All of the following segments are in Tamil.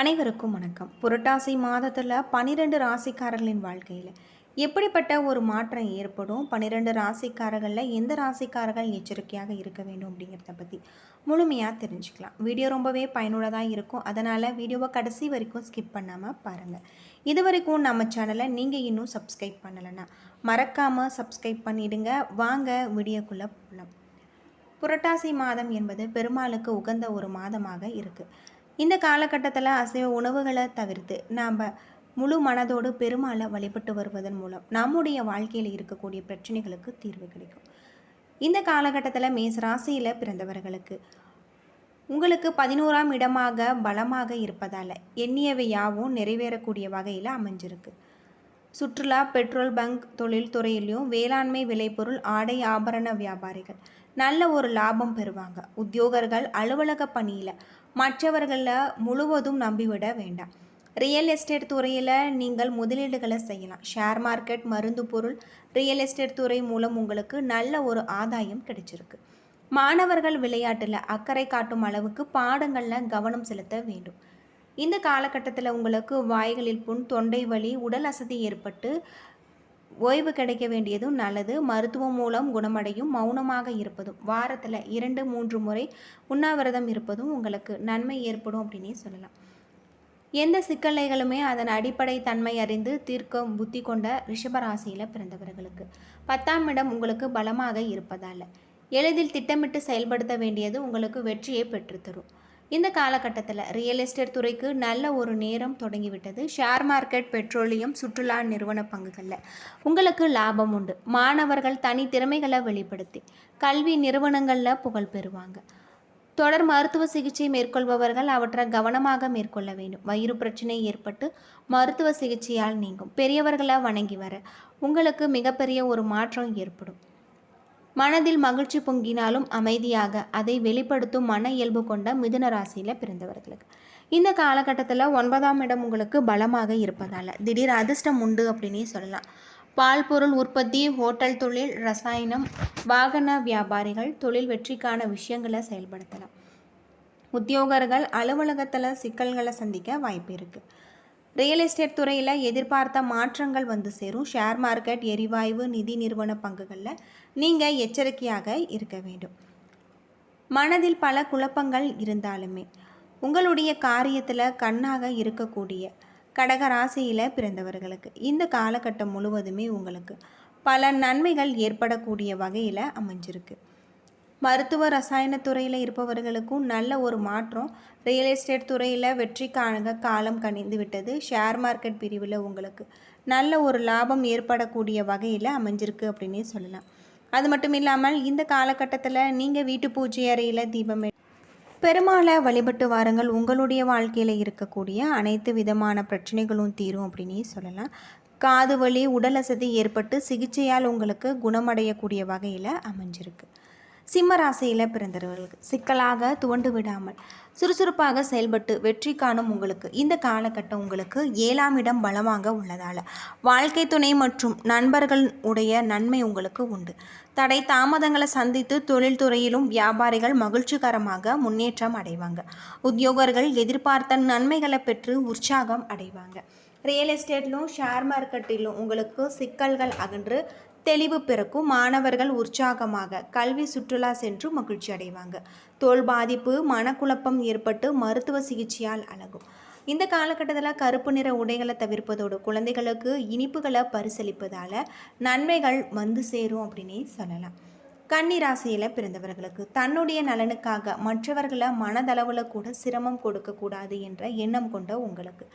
அனைவருக்கும் வணக்கம். புரட்டாசி மாதத்தில் பனிரெண்டு ராசிக்காரர்களின் வாழ்க்கையில் எப்படிப்பட்ட ஒரு மாற்றம் ஏற்படும்? பன்னிரெண்டு ராசிக்காரர்களில் எந்த ராசிக்காரர்கள் எச்சரிக்கையாக இருக்க வேண்டும் அப்படிங்கிறத பற்றி முழுமையாக தெரிஞ்சுக்கலாம். வீடியோ ரொம்பவே பயனுள்ளதாக இருக்கும். அதனால் வீடியோவை கடைசி வரைக்கும் ஸ்கிப் பண்ணாமல் பாருங்கள் இது வரைக்கும் நம்ம சேனலை நீங்கள் இன்னும் சப்ஸ்கிரைப் பண்ணலைன்னா மறக்காமல் சப்ஸ்கிரைப் பண்ணிடுங்க. வாங்க வீடியோக்குள்ளே போகலாம் புரட்டாசி மாதம் என்பது பெருமாளுக்கு உகந்த ஒரு மாதமாக இருக்குது இந்த காலகட்டத்தில் அசைவ உணவுகளை தவிர்த்து நாம் முழு மனதோடு பெருமாளை வழிபட்டு வருவதன் மூலம் நம்முடைய வாழ்க்கையில் இருக்கக்கூடிய பிரச்சனைகளுக்கு தீர்வு கிடைக்கும். இந்த காலகட்டத்தில் மேஸ் ராசியில் பிறந்தவர்களுக்கு உங்களுக்கு பதினோராம் இடமாக பலமாக இருப்பதால் எண்ணியவை யாவும் நிறைவேறக்கூடிய வகையில் அமைஞ்சிருக்கு. சுற்றுலா பெட்ரோல் பங்க் தொழில்துறையிலையும் வேளாண்மை விளைபொருள் ஆடை ஆபரண வியாபாரிகள் நல்ல ஒரு லாபம் பெறுவாங்க. உத்தியோகர்கள் அலுவலக பணியில் மற்றவர்களை முழுவதும் நம்பிவிட வேண்டாம். ரியல் எஸ்டேட் துறையில் நீங்கள் முதலீடுகளை செய்யலாம். ஷேர் மார்க்கெட் மருந்து பொருள் ரியல் எஸ்டேட் துறை மூலம் உங்களுக்கு நல்ல ஒரு ஆதாயம் கிடைச்சிருக்கு. மாணவர்கள் விளையாட்டில் அக்கறை காட்டும் அளவுக்கு பாடங்களில் கவனம் செலுத்த வேண்டும். இந்த காலகட்டத்தில் உங்களுக்கு வாய்களில் புண் தொண்டை வலி உடல் அசதி ஏற்பட்டு ஓய்வு கிடைக்க வேண்டியதும் நல்லது. மருத்துவம் மூலம் குணமடையும் மௌனமாக இருப்பதும் வாரத்தில் இரண்டு மூன்று முறை உண்ணாவிரதம் இருப்பதும் உங்களுக்கு நன்மை ஏற்படும் அப்படின்னே சொல்லலாம். எந்த சிக்கலைகளுமே அதன் அடிப்படை தன்மை அறிந்து தீர்க்கும் புத்தி கொண்ட ரிஷபராசியில் பிறந்தவர்களுக்கு பத்தாம் இடம் உங்களுக்கு பலமாக இருப்பதால் எளிதில் திட்டமிட்டு செயல்படுத்த வேண்டியது உங்களுக்கு வெற்றியை பெற்றுத்தரும். இந்த காலகட்டத்தில் ரியல் எஸ்டேட் துறைக்கு நல்ல ஒரு நேரம் தொடங்கிவிட்டது. ஷேர் மார்க்கெட் பெட்ரோலியம் சுற்றுலா நிறுவன பங்குகளில். உங்களுக்கு லாபம் உண்டு. மாணவர்கள் தனி திறமைகளை வெளிப்படுத்தி கல்வி நிறுவனங்களில் புகழ் பெறுவாங்க. தொடர் மருத்துவ சிகிச்சை மேற்கொள்பவர்கள் அவற்றை கவனமாக மேற்கொள்ள வேண்டும். வயிறு பிரச்சனை ஏற்பட்டு மருத்துவ சிகிச்சையால் நீங்கும். பெரியவர்களை வணங்கி வர உங்களுக்கு மிகப்பெரிய ஒரு மாற்றம் ஏற்படும். மனதில் மகிழ்ச்சி பொங்கினாலும் அமைதியாக அதை வெளிப்படுத்தும் மன இயல்பு கொண்ட மிதுன ராசியில் பிறந்தவர்களுக்கு. இந்த காலகட்டத்தில் ஒன்பதாம் இடம் உங்களுக்கு பலமாக இருப்பதால் திடீர் அதிர்ஷ்டம் உண்டு அப்படின்னே சொல்லலாம். பால் பொருள் உற்பத்தி ஹோட்டல் தொழில் ரசாயனம் வாகன வியாபாரிகள் தொழில் வெற்றிக்கான விஷயங்களை செயல்படுத்தலாம். உத்தியோகர்கள் அலுவலகத்தில் சிக்கல்களை சந்திக்க வாய்ப்பு இருக்குது ரியல் எஸ்டேட் துறையில் எதிர்பார்த்த மாற்றங்கள் வந்து சேரும். ஷேர் மார்க்கெட் எரிவாயு நிதி நிறுவன பங்குகளில் நீங்கள் எச்சரிக்கையாக இருக்க வேண்டும். மனதில் பல குழப்பங்கள் இருந்தாலுமே உங்களுடைய காரியத்தில் கண்ணாக இருக்கக்கூடிய கடக ராசியில் பிறந்தவர்களுக்கு இந்த காலகட்டம் முழுவதுமே உங்களுக்கு பல நன்மைகள் ஏற்படக்கூடிய வகையில் அமைஞ்சிருக்கு. மருத்துவ ரசாயன துறையில் இருப்பவர்களுக்கும் நல்ல ஒரு மாற்றம். ரியல் எஸ்டேட் துறையில் வெற்றிக்கான காலம் கணிந்து விட்டது. ஷேர் மார்க்கெட் பிரிவில் உங்களுக்கு நல்ல ஒரு லாபம் ஏற்படக்கூடிய வகையில் அமைஞ்சிருக்கு அப்படின்னே சொல்லலாம். அது மட்டும் இல்லாமல் இந்த காலகட்டத்தில் நீங்கள் வீட்டு பூஜை அறையில் தீபம் பெருமாளை வழிபட்டு வாருங்கள். உங்களுடைய வாழ்க்கையில் இருக்கக்கூடிய அனைத்து விதமான பிரச்சனைகளும் தீரும் அப்படின்னே சொல்லலாம். காது வலி உடல் அசதி ஏற்பட்டு சிகிச்சையால் உங்களுக்கு குணமடையக்கூடிய வகையில் அமைஞ்சிருக்கு. சிம்ம ராசியில் பிறந்தவர்களுக்கு சிக்கலாக துவண்டு விடாமல் சுறுசுறுப்பாக செயல்பட்டு வெற்றி காணும் உங்களுக்கு இந்த காலகட்டம் உங்களுக்கு ஏழாம் இடம் பலமாக உள்ளதால். வாழ்க்கை துணை மற்றும் நண்பர்கள் உடைய நன்மை உங்களுக்கு உண்டு. தடை தாமதங்களை சந்தித்து தொழில்துறையிலும் வியாபாரிகள் மகிழ்ச்சிகரமாக முன்னேற்றம் அடைவாங்க. உத்தியோகர்கள் எதிர்பார்த்த நன்மைகளை பெற்று உற்சாகம் அடைவாங்க. ரியல் எஸ்டேட்லும் ஷேர் மார்க்கெட்டிலும் உங்களுக்கு சிக்கல்கள் அகன்று தெளிவு பிறக்கும் மாணவர்கள் உற்சாகமாக கல்வி சுற்றுலா சென்று மகிழ்ச்சி அடைவாங்க. தோல் பாதிப்பு மனக்குழப்பம் ஏற்பட்டு மருத்துவ சிகிச்சையால் அழகும். இந்த காலகட்டத்தில் கருப்பு நிற உடைகளை தவிர்ப்பதோடு குழந்தைகளுக்கு இனிப்புகளை பரிசளிப்பதால் நன்மைகள் வந்து சேரும் அப்படின்னே சொல்லலாம். கன்னி ராசியில் பிறந்தவர்களுக்கு தன்னுடைய நலனுக்காக மற்றவர்களை மனதளவில் கூட சிரமம் கொடுக்கக்கூடாது என்ற எண்ணம் கொண்ட உங்களுக்கு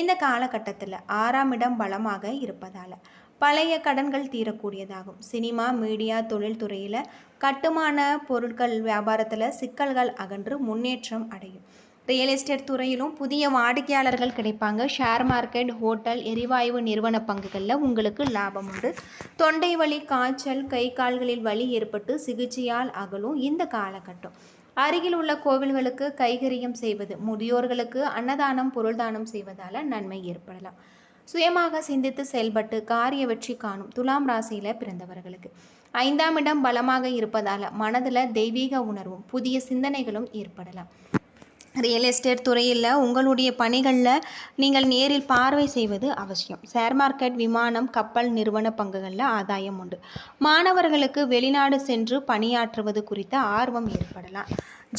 இந்த காலகட்டத்தில் ஆறாம் இடம் பலமாக இருப்பதால் பழைய கடன்கள் தீரக்கூடியதாகும். சினிமா மீடியா தொழில்துறையில் கட்டுமான பொருட்கள் வியாபாரத்தில் சிக்கல்கள் அகன்று முன்னேற்றம் அடையும். ரியல் எஸ்டேட் துறையிலும் புதிய வாடிக்கையாளர்கள் கிடைப்பாங்க. ஷேர் மார்க்கெட் ஹோட்டல் எரிவாயு நிறுவன பங்குகளில் உங்களுக்கு லாபம் உண்டு. தொண்டை வலி காய்ச்சல் கை கால்களில் வலி ஏற்பட்டு சிகிச்சையால் அகலும் இந்த காலகட்டம். அருகில் உள்ள கோவில்களுக்கு கைகரியம் செய்வது முதியோர்களுக்கு அன்னதானம் பொருள்தானம் செய்வதால் நன்மை ஏற்படலாம். சுயமாக சிந்தித்து செயல்பட்டு காரிய வெற்றி காணும் துலாம் ராசியில் பிறந்தவர்களுக்கு. ஐந்தாம் இடம் பலமாக இருப்பதால் மனதில் தெய்வீக உணர்வும் புதிய சிந்தனைகளும் ஏற்படலாம். ரியல் எஸ்டேட் துறையில் உங்களுடைய பணிகளில் நீங்கள் நேரில் பார்வை செய்வது அவசியம். ஷேர் மார்க்கெட் விமானம் கப்பல் நிறுவன பங்குகளில் ஆதாயம் உண்டு. மாணவர்களுக்கு வெளிநாடு சென்று பணியாற்றுவது குறித்த ஆர்வம் ஏற்படலாம்.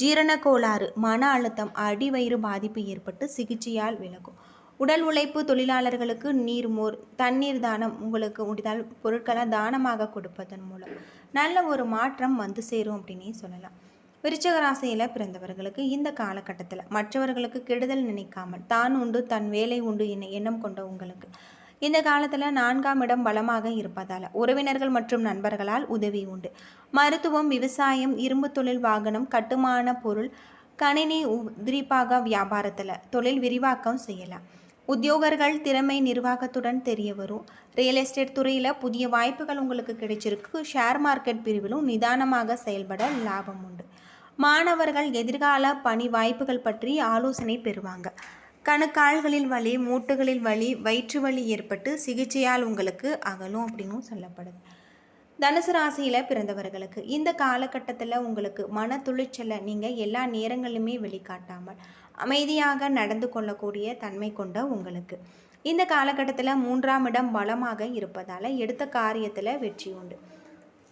ஜீரண கோளாறு மன அழுத்தம் அடிவயிறு பாதிப்பு ஏற்பட்டு சிகிச்சையால் விலகும். உடல் உழைப்பு தொழிலாளர்களுக்கு நீர்மோர் தண்ணீர் தானம் உங்களுக்கு முடிந்தால் பொருட்களை தானமாக கொடுப்பதன் மூலம் நல்ல ஒரு மாற்றம் வந்து சேரும் அப்படின்னே சொல்லலாம். விருச்சக ராசியில் பிறந்தவர்களுக்கு இந்த காலகட்டத்தில் மற்றவர்களுக்கு கெடுதல் நினைக்காமல் தான் உண்டு தன் வேலை உண்டு என எண்ணம் கொண்ட உங்களுக்கு இந்த காலத்தில் நான்காம் இடம் பலமாக இருப்பதால் உறவினர்கள் மற்றும் நண்பர்களால் உதவி உண்டு. மருத்துவம் விவசாயம் இரும்பு தொழில் வாகனம் கட்டுமான பொருள் கணினி உதிரிப்பாக வியாபாரத்தில் தொழில் விரிவாக்கம் செய்யலாம். உத்தியோகர்கள் திறமை நிர்வாகத்துடன் தெரிய வரும். ரியல் எஸ்டேட் துறையில் புதிய வாய்ப்புகள் உங்களுக்கு கிடைச்சிருக்கு. ஷேர் மார்க்கெட் பிரிவிலும் நிதானமாக செயல்பட லாபம் உண்டு. மாணவர்கள் எதிர்கால பணி வாய்ப்புகள் பற்றி ஆலோசனை பெறுவாங்க. கணுக்கால்களில் வலி மூட்டுகளில் வலி வயிற்று வலி ஏற்பட்டு சிகிச்சையால் உங்களுக்கு அகலும் அப்படின்னும் சொல்லப்படுது. தனுசு ராசியில் பிறந்தவர்களுக்கு இந்த காலகட்டத்தில் உங்களுக்கு மன துளிச்சலை நீங்கள் எல்லா நேரங்களிலுமே வெளிக்காட்டாமல் அமைதியாக நடந்து கொள்ளக்கூடிய தன்மை கொண்ட உங்களுக்கு. இந்த காலகட்டத்தில் மூன்றாம் இடம் பலமாக இருப்பதால் எடுத்த காரியத்தில் வெற்றி உண்டு.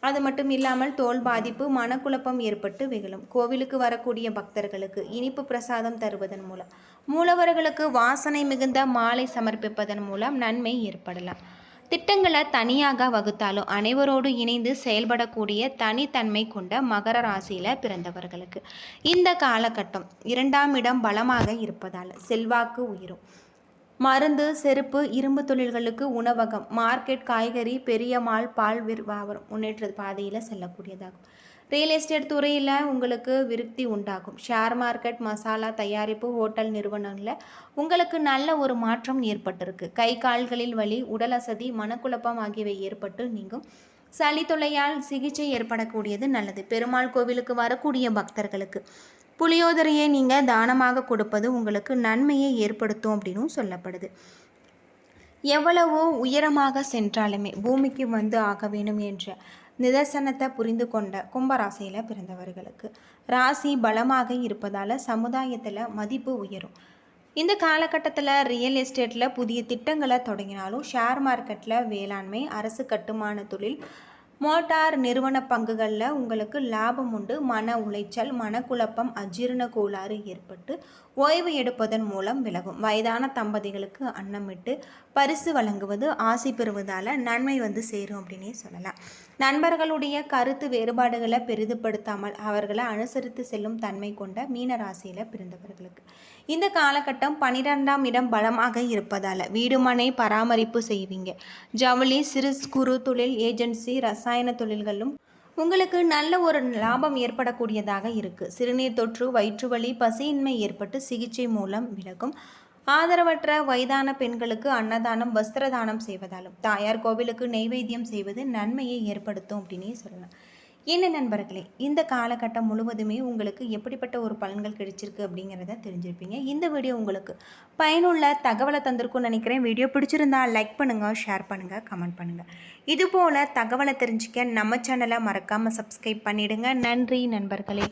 அது மட்டும் இல்லாமல் தோல் பாதிப்பு மனக்குழப்பம் ஏற்பட்டு வெகுளும். கோவிலுக்கு வரக்கூடிய பக்தர்களுக்கு இனிப்பு பிரசாதம் தருவதன் மூலம். மூலவர்களுக்கு வாசனை மிகுந்த மாலை சமர்ப்பிப்பதன் மூலம் நன்மை ஏற்படலாம். திட்டங்களை தனியாக வகுத்தாலும் அனைவரோடு இணைந்து செயல்படக்கூடிய தனித்தன்மை கொண்ட மகர ராசியில் பிறந்தவர்களுக்கு. இந்த காலகட்டம் இரண்டாம் இடம் பலமாக இருப்பதால் செல்வாக்கு உயிரும். மருந்து செருப்பு இரும்பு தொழில்களுக்கு உணவகம் மார்க்கெட் காய்கறி பெரிய மால் பால் வியாபாரம் முன்னேற்ற பாதையில் செல்லக்கூடியதாகும். ரியல் எஸ்டேட் துறையில் உங்களுக்கு விருத்தி உண்டாகும். ஷேர் மார்க்கெட் மசாலா தயாரிப்பு ஹோட்டல் நிறுவனங்களில் உங்களுக்கு நல்ல ஒரு மாற்றம் ஏற்பட்டிருக்கு. கை கால்களில் வலி உடல் அசதி மனக்குழப்பம் ஆகியவை ஏற்பட்டு நீங்கும். சளி தொல்லையால் சிகிச்சை ஏற்படக்கூடியது நல்லது. பெருமாள் கோவிலுக்கு வரக்கூடிய பக்தர்களுக்கு புளியோதரையை நீங்கள் தானமாக கொடுப்பது உங்களுக்கு நன்மையை ஏற்படுத்தும் அப்படின்னும் சொல்லப்படுது. எவ்வளவோ உயரமாக சென்றாலுமே பூமிக்கு வந்து ஆக வேண்டும் என்ற நிதர்சனத்தை புரிந்து கொண்ட கும்பராசியில் பிறந்தவர்களுக்கு ராசி பலமாக இருப்பதால் சமுதாயத்தில் மதிப்பு உயரும். இந்த காலகட்டத்தில் ரியல் எஸ்டேட்டில் புதிய திட்டங்களை தொடங்கினாலும் ஷேர் மார்க்கெட்டில் வேளாண்மை அரசு கட்டுமான தொழில் மோட்டார் நிறுவன பங்குகளில் உங்களுக்கு லாபம் உண்டு. மன உளைச்சல் மனக்குழப்பம் அஜீரண கோளாறு ஏற்பட்டு ஓய்வு எடுப்பதன் மூலம் விலகும். வயதான தம்பதிகளுக்கு அன்னமிட்டு பரிசு வழங்குவது ஆசை பெறுவதால் நன்மை வந்து சேரும் அப்படின்னே சொல்லலாம். நண்பர்களுடைய கருத்து வேறுபாடுகளை பெரிதுபடுத்தாமல் அவர்களை அனுசரித்து செல்லும் தன்மை கொண்ட மீன ராசியில் பிறந்தவர்களுக்கு. இந்த காலகட்டம் பனிரெண்டாம் இடம் பலமாக இருப்பதால் வீடுமனை பராமரிப்பு செய்வீங்க. ஜவுளி சிறு குறு தொழில் ஏஜென்சி ரசாயன தொழில்களும் உங்களுக்கு நல்ல ஒரு லாபம் ஏற்படக்கூடியதாக இருக்குது சிறுநீர் தொற்று வயிற்றுவலி பசியின்மை ஏற்பட்டு சிகிச்சை மூலம் விலகும். ஆதரவற்ற வயதான பெண்களுக்கு அன்னதானம் வஸ்திரதானம் செய்வதாலும் தாயார் கோவிலுக்கு நெய்வேத்தியம் செய்வது நன்மையை ஏற்படுத்தும் அப்படின்னே சொல்லலாம். என்ன நண்பர்களே இந்த காலகட்டம் முழுவதுமே உங்களுக்கு எப்படிப்பட்ட ஒரு பலன்கள் கிடைச்சிருக்கு அப்படிங்கிறத தெரிஞ்சிருப்பீங்க. இந்த வீடியோ உங்களுக்கு பயனுள்ள தகவலை தந்திருக்கும்னு நினைக்கிறேன். வீடியோ பிடிச்சிருந்தா லைக் பண்ணுங்கள் ஷேர் பண்ணுங்கள் கமெண்ட் பண்ணுங்கள் இதுபோல் தகவலை தெரிஞ்சுக்க நம்ம சேனலை மறக்காமல் சப்ஸ்கிரைப் பண்ணிவிடுங்க நன்றி நண்பர்களே.